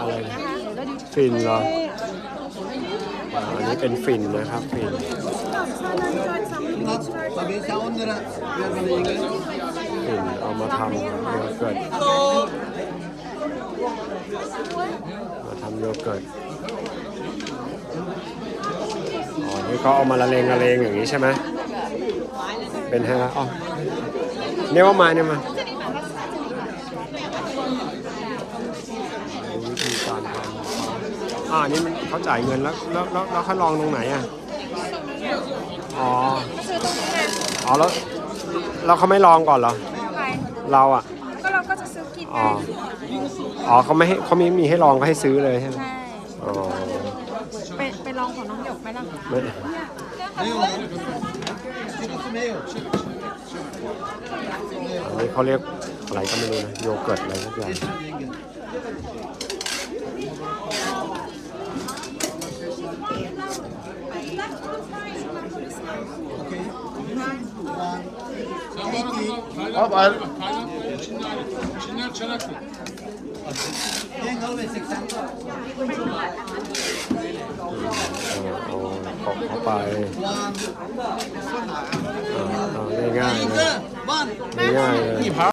อะไรนะฟินเหรออันนี้เป็นฟินนะครับฟิน ฟินเอามาทำโยเกิร์ตมาทำโยเกิร์ตอ๋อนี่เขาเอามาละเลงละเลงอย่างนี้ใช่ไหมเป็นฮะอ๋อเนี่ยว่ามาเนี่ยมา วิธีการทำอ่านี่มันเขาจ่ายเงินแล้วแล้วแล้วแล้วเขาลองตรงไหนอะอ๋ออ๋อแล้วแล้วเขาไม่ลองก่อนเหรอไปเราอะก็เราก็จะซื้อกินอ๋ไงออ๋อเขาไม่ให้เขาไม่มีให้ลองก็ให้ซื้อเลยใช่ไหมใช่อ๋อไปไปลองของน้องหยกไหมล่ะไม่ Ne yok? Şurası ne yok? อันนี้เขาเรียกอะไรก็ไม่รู้นะโยเกิร์ตอะไรสักอย่าง Yenge. Abi ayrı. Yenge al ve 80. เอาเอา ของเขาไป One. เอาเอาง่ายๆเลย